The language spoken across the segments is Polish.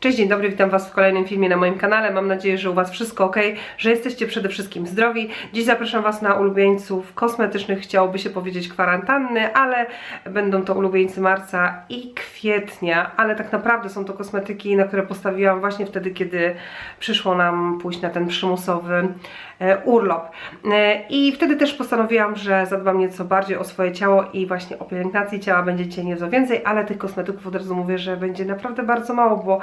Cześć, dzień dobry, witam Was w kolejnym filmie na moim kanale. Mam nadzieję, że u Was wszystko ok, że jesteście przede wszystkim zdrowi. Dziś zapraszam Was na ulubieńców kosmetycznych, chciałoby się powiedzieć kwarantanny, ale będą to ulubieńcy marca i kwietnia, ale tak naprawdę są to kosmetyki, na które postawiłam właśnie wtedy, kiedy przyszło nam pójść na ten przymusowy e, urlop. E, I wtedy też postanowiłam, że zadbam nieco bardziej o swoje ciało i właśnie o pielęgnację ciała będziecie nieco więcej, ale tych kosmetyków od razu mówię, że będzie naprawdę bardzo mało, bo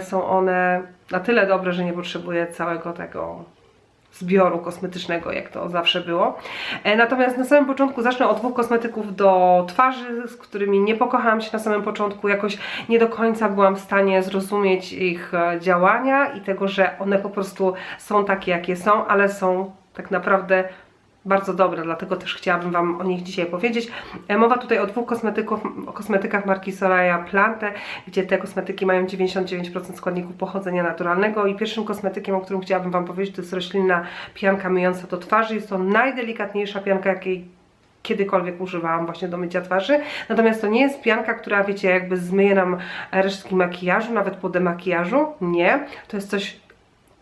są one na tyle dobre, że nie potrzebuję całego tego zbioru kosmetycznego, jak to zawsze było. E, Natomiast na samym początku zacznę od dwóch kosmetyków do twarzy, z którymi nie pokochałam się na samym początku, jakoś nie do końca byłam w stanie zrozumieć ich e, działania i tego, że one po prostu są takie, jakie są, ale są tak naprawdę bardzo dobre, dlatego też chciałabym Wam o nich dzisiaj powiedzieć. E, Mowa tutaj o dwóch kosmetyków, o kosmetykach marki Soraya Plante, gdzie te kosmetyki mają 99% składników pochodzenia naturalnego i pierwszym kosmetykiem, o którym chciałabym Wam powiedzieć, to jest roślinna pianka myjąca do twarzy. Jest to najdelikatniejsza pianka, jakiej kiedykolwiek używałam właśnie do mycia twarzy. Natomiast to nie jest pianka, która wiecie, jakby zmyje nam resztki makijażu, nawet po demakijażu. Nie. To jest coś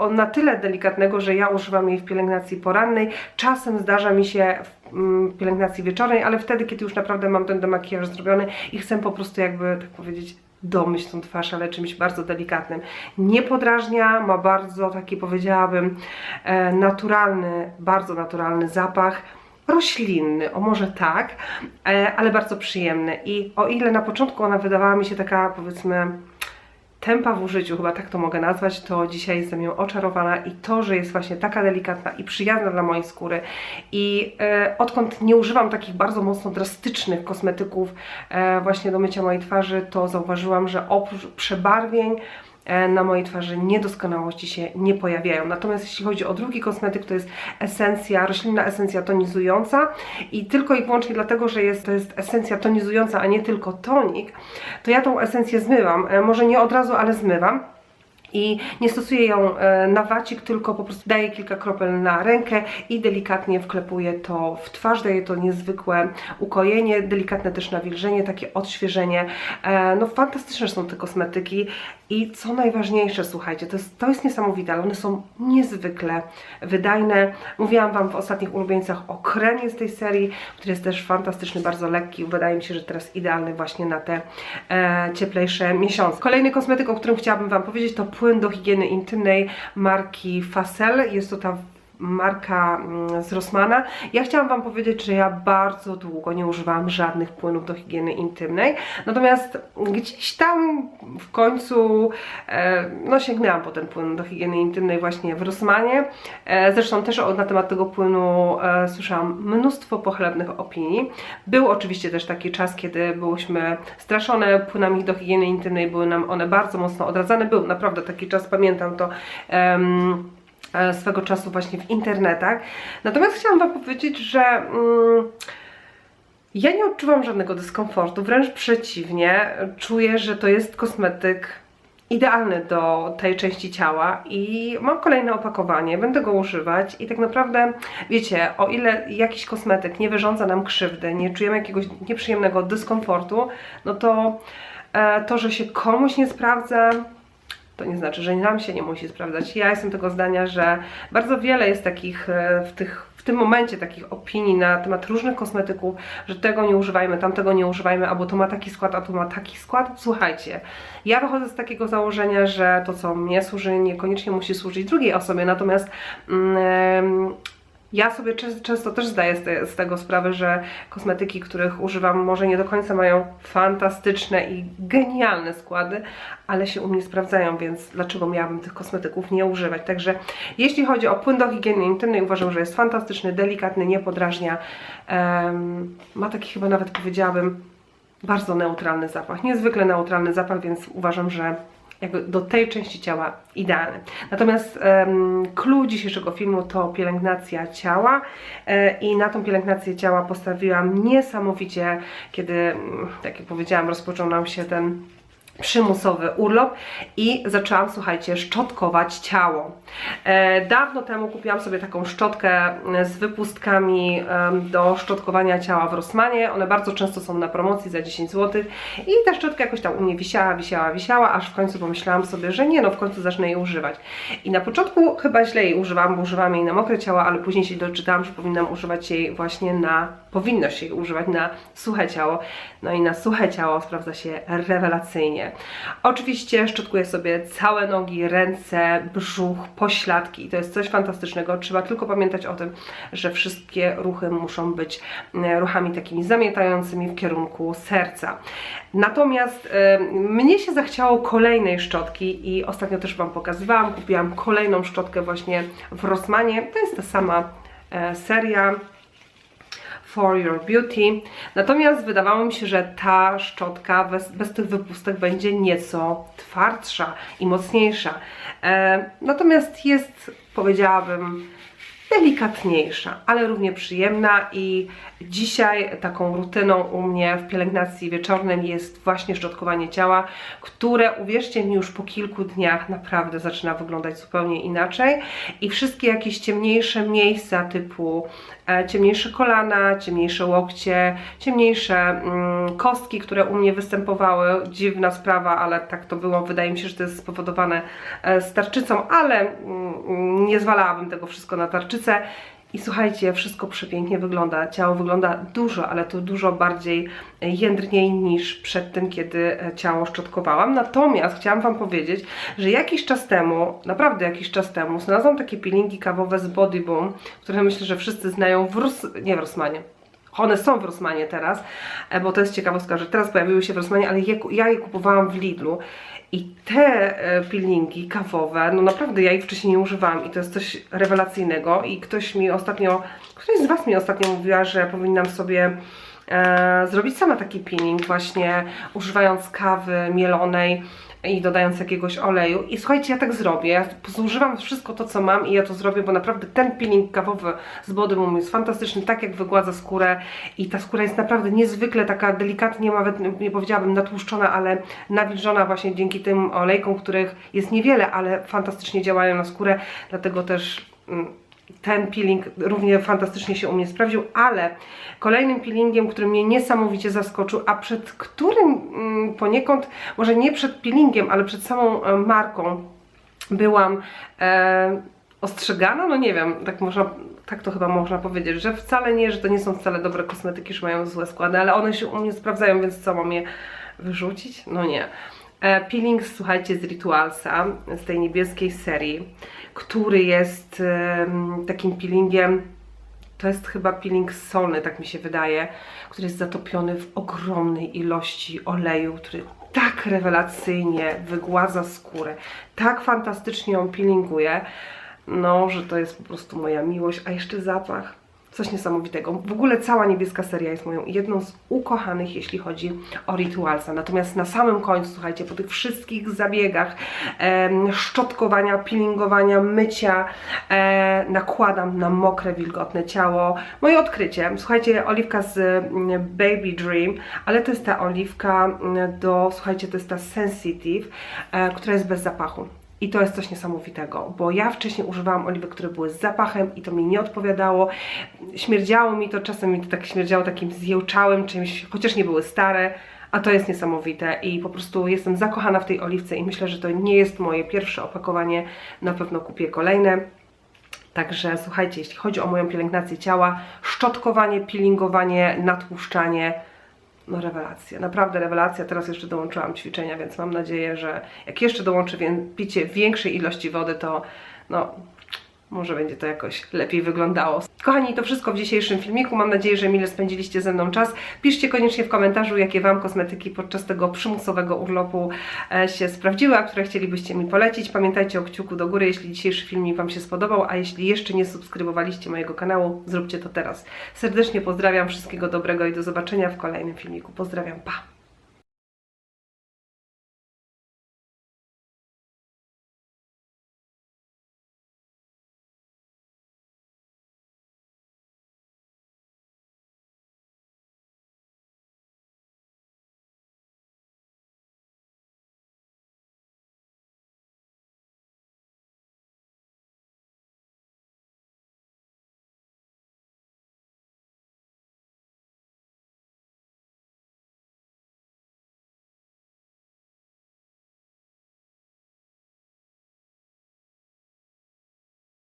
o na tyle delikatnego, że ja używam jej w pielęgnacji porannej. Czasem zdarza mi się w mm, pielęgnacji wieczornej, ale wtedy, kiedy już naprawdę mam ten demakijaż zrobiony i chcę po prostu jakby, tak powiedzieć, domyć tą twarz, ale czymś bardzo delikatnym. Nie podrażnia, ma bardzo taki powiedziałabym e, naturalny, bardzo naturalny zapach roślinny, o może tak, e, ale bardzo przyjemny. I o ile na początku ona wydawała mi się taka, powiedzmy, tempa w użyciu, chyba tak to mogę nazwać, to dzisiaj jestem ją oczarowana i to, że jest właśnie taka delikatna i przyjazna dla mojej skóry i e, odkąd nie używam takich bardzo mocno drastycznych kosmetyków e, właśnie do mycia mojej twarzy, to zauważyłam, że oprócz przebarwień na mojej twarzy niedoskonałości się nie pojawiają. Natomiast jeśli chodzi o drugi kosmetyk, to jest esencja, roślinna esencja tonizująca i tylko i wyłącznie dlatego, że jest, to jest esencja tonizująca, a nie tylko tonik, to ja tą esencję zmywam. E, Może nie od razu, ale zmywam. I nie stosuję ją e, na wacik, tylko po prostu daję kilka kropel na rękę i delikatnie wklepuję to w twarz, daje to niezwykłe ukojenie, delikatne też nawilżenie, takie odświeżenie. E, No fantastyczne są te kosmetyki i co najważniejsze, słuchajcie, to jest, to jest niesamowite, ale one są niezwykle wydajne. Mówiłam Wam w ostatnich ulubieńcach o kremie z tej serii, który jest też fantastyczny, bardzo lekki. Wydaje mi się, że teraz idealny właśnie na te e, cieplejsze miesiące. Kolejny kosmetyk, o którym chciałabym Wam powiedzieć, to płyn do higieny intymnej marki Facel. Jest to ta marka mm, z Rossmana. Ja chciałam Wam powiedzieć, że ja bardzo długo nie używałam żadnych płynów do higieny intymnej, natomiast gdzieś tam w końcu e, no sięgnęłam po ten płyn do higieny intymnej właśnie w Rossmanie. E, zresztą też na temat tego płynu e, słyszałam mnóstwo pochlebnych opinii. Był oczywiście też taki czas, kiedy byłyśmy straszone płynami do higieny intymnej, były nam one bardzo mocno odradzane. Był naprawdę taki czas, pamiętam to. Swego czasu właśnie w internetach. Natomiast chciałam Wam powiedzieć, że mm, ja nie odczuwam żadnego dyskomfortu, wręcz przeciwnie, czuję, że to jest kosmetyk idealny do tej części ciała i mam kolejne opakowanie, będę go używać i tak naprawdę, wiecie, o ile jakiś kosmetyk nie wyrządza nam krzywdy, nie czujemy jakiegoś nieprzyjemnego dyskomfortu, no to e, to, że się komuś nie sprawdza, to nie znaczy, że nam się nie musi sprawdzać. Ja jestem tego zdania, że bardzo wiele jest takich e, w tych w tym momencie takich opinii na temat różnych kosmetyków, że tego nie używajmy, tamtego nie używajmy, albo to ma taki skład, a to ma taki skład. Słuchajcie, ja wychodzę z takiego założenia, że to, co mnie służy, niekoniecznie musi służyć drugiej osobie, natomiast mm, ja sobie często też zdaję z, te, z tego sprawę, że kosmetyki, których używam, może nie do końca mają fantastyczne i genialne składy, ale się u mnie sprawdzają, więc dlaczego miałabym tych kosmetyków nie używać? Także jeśli chodzi o płyn do higieny intymnej, uważam, że jest fantastyczny, delikatny, nie podrażnia. Em, ma taki chyba nawet powiedziałabym bardzo neutralny zapach, niezwykle neutralny zapach, więc uważam, że jakby do tej części ciała idealny. Natomiast um, clue dzisiejszego filmu to pielęgnacja ciała e, i na tą pielęgnację ciała postawiłam niesamowicie, kiedy, tak jak powiedziałam, rozpoczął nam się ten przymusowy urlop i zaczęłam, słuchajcie, szczotkować ciało. E, dawno temu kupiłam sobie taką szczotkę z wypustkami em, do szczotkowania ciała w Rossmanie. One bardzo często są na promocji za 10 zł i ta szczotka jakoś tam u mnie wisiała, wisiała, wisiała, aż w końcu pomyślałam sobie, że nie, no w końcu zacznę jej używać. I na początku chyba źle jej używałam, bo używałam jej na mokre ciało, ale później się doczytałam, że powinnam używać jej właśnie na, powinno się jej używać na suche ciało. No i na suche ciało sprawdza się rewelacyjnie. Oczywiście szczotkuję sobie całe nogi, ręce, brzuch, pośladki. I to jest coś fantastycznego. Trzeba tylko pamiętać o tym, że wszystkie ruchy muszą być e, ruchami takimi zamiatającymi w kierunku serca. Natomiast e, mnie się zachciało kolejnej szczotki i ostatnio też Wam pokazywałam. Kupiłam kolejną szczotkę właśnie w Rossmanie. To jest ta sama e, seria. For Your Beauty. Natomiast wydawało mi się, że ta szczotka bez, bez tych wypustek będzie nieco twardsza i mocniejsza. E, natomiast jest, powiedziałabym, delikatniejsza, ale równie przyjemna i dzisiaj taką rutyną u mnie w pielęgnacji wieczornej jest właśnie szczotkowanie ciała, które uwierzcie mi już po kilku dniach naprawdę zaczyna wyglądać zupełnie inaczej. I wszystkie jakieś ciemniejsze miejsca typu e, ciemniejsze kolana, ciemniejsze łokcie, ciemniejsze mm, kostki, które u mnie występowały, dziwna sprawa, ale tak to było, wydaje mi się, że to jest spowodowane e, starczycą, ale mm, nie zwalałabym tego wszystko na tarczycę i słuchajcie, wszystko przepięknie wygląda. Ciało wygląda dużo, ale to dużo bardziej jędrniej niż przed tym, kiedy e, ciało szczotkowałam. Natomiast chciałam Wam powiedzieć, że jakiś czas temu, naprawdę jakiś czas temu, znalazłam takie peelingi kawowe z Body Boom, które myślę, że wszyscy znają w Rus... nie w Rosmanie. One są w Rosmanie teraz, e, bo to jest ciekawostka, że teraz pojawiły się w Rosmanie, ale je, ja je kupowałam w Lidlu. I te e, peelingi kawowe, no naprawdę ja ich wcześniej nie używałam i to jest coś rewelacyjnego. I ktoś mi ostatnio, ktoś z Was mi ostatnio mówiła, że powinnam sobie e, zrobić sama taki peeling, właśnie używając kawy mielonej i dodając jakiegoś oleju. I słuchajcie, ja tak zrobię. Ja zużywam wszystko to, co mam i ja to zrobię, bo naprawdę ten peeling kawowy z Body Boom jest fantastyczny, tak jak wygładza skórę i ta skóra jest naprawdę niezwykle taka delikatnie, nawet nie powiedziałabym natłuszczona, ale nawilżona właśnie dzięki tym olejkom, których jest niewiele, ale fantastycznie działają na skórę, dlatego też... Mm, ten peeling równie fantastycznie się u mnie sprawdził, ale kolejnym peelingiem, który mnie niesamowicie zaskoczył, a przed którym mm, poniekąd, może nie przed peelingiem, ale przed samą e, marką byłam e, ostrzegana, no nie wiem, tak można, tak to chyba można powiedzieć, że wcale nie, że to nie są wcale dobre kosmetyki, że mają złe składy, ale one się u mnie sprawdzają, więc co, mam je wyrzucić? No nie. E, peeling, słuchajcie, z Ritualsa, z tej niebieskiej serii, który jest takim peelingiem, to jest chyba peeling solny, tak mi się wydaje, który jest zatopiony w ogromnej ilości oleju, który tak rewelacyjnie wygładza skórę, tak fantastycznie ją peelinguje, no, że to jest po prostu moja miłość, a jeszcze zapach. Coś niesamowitego. W ogóle cała niebieska seria jest moją jedną z ukochanych, jeśli chodzi o Ritualsa. Natomiast na samym końcu, słuchajcie, po tych wszystkich zabiegach szczotkowania, peelingowania, mycia, e, nakładam na mokre, wilgotne ciało. Moje odkrycie, słuchajcie, oliwka z mm, Baby Dream, ale to jest ta oliwka mm, do, słuchajcie, to jest ta Sensitive, e, która jest bez zapachu. I to jest coś niesamowitego, bo ja wcześniej używałam oliwek, które były z zapachem i to mi nie odpowiadało. Śmierdziało mi to, czasem mi to tak śmierdziało takim zjełczałym czymś, chociaż nie były stare, a to jest niesamowite i po prostu jestem zakochana w tej oliwce i myślę, że to nie jest moje pierwsze opakowanie, na pewno kupię kolejne. Także słuchajcie, jeśli chodzi o moją pielęgnację ciała, szczotkowanie, peelingowanie, natłuszczanie, no rewelacja, naprawdę rewelacja. Teraz jeszcze dołączyłam ćwiczenia, więc mam nadzieję, że jak jeszcze dołączę picie większej ilości wody, to no może będzie to jakoś lepiej wyglądało. Kochani, to wszystko w dzisiejszym filmiku. Mam nadzieję, że mile spędziliście ze mną czas. Piszcie koniecznie w komentarzu, jakie Wam kosmetyki podczas tego przymusowego urlopu e, się sprawdziły, a które chcielibyście mi polecić. Pamiętajcie o kciuku do góry, jeśli dzisiejszy filmik Wam się spodobał, a jeśli jeszcze nie subskrybowaliście mojego kanału, zróbcie to teraz. Serdecznie pozdrawiam, wszystkiego dobrego i do zobaczenia w kolejnym filmiku. Pozdrawiam, pa!